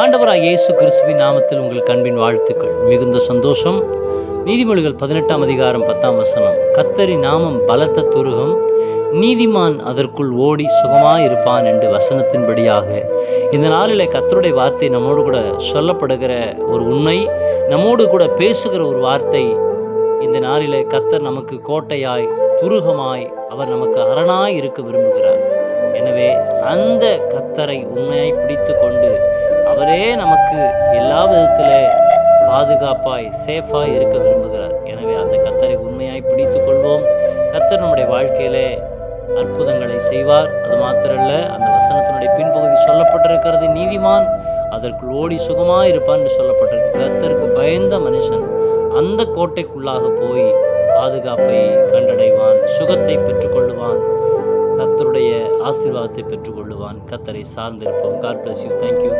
ஆண்டவராக இயேசு கிறிஸ்துவின் நாமத்தில் உங்கள் கண்பின் வாழ்த்துக்கள். மிகுந்த சந்தோஷம். நீதிமொழிகள் பதினெட்டாம் அதிகாரம் பத்தாம் வசனம். கத்தரி நாமம் பலத்த துருகம் நீதிமான் அதற்குள் ஓடி சுகமாய் இருப்பான் என்று வசனத்தின்படியாக. இந்த நாளில் கத்தருடைய வார்த்தை நம்மோடு கூட சொல்லப்படுகிற ஒரு உண்மை நம்மோடு கூட பேசுகிற ஒரு வார்த்தை. இந்த நாளிலே கத்தர் நமக்கு கோட்டையாய் துருகமாய் அவர் நமக்கு அரணாய் இருக்க விரும்புகிறார். எனவே அந்த கத்தரை உண்மையாய் பிடித்து கொண்டு அவரே நமக்கு எல்லா விதத்தில் பாதுகாப்பாய் சேஃபாய் இருக்க விரும்புகிறார். எனவே அந்த கத்தரை உண்மையாய் பிடித்து கொள்வோம். கத்தர் நம்முடைய வாழ்க்கையிலே அற்புதங்களை செய்வார். அது மாத்திரல்ல அந்த வசனத்தினுடைய பின்பகுதி சொல்லப்பட்டிருக்கிறது. நீதிமான் அதற்குள் ஓடி சுகமாக இருப்பான் என்று சொல்லப்பட்டிருக்கு. கத்தருக்கு பயந்த மனுஷன் அந்த கோட்டைக்குள்ளாக போய் பாதுகாப்பை கண்டடைவான் சுகத்தை பெற்றுக்கொள்ளுவான் கத்தருடைய ஆசீர்வாதத்தை பெற்றுக்கொள்ளுவான். கத்தரை சார்ந்திருப்போம். God bless you thank you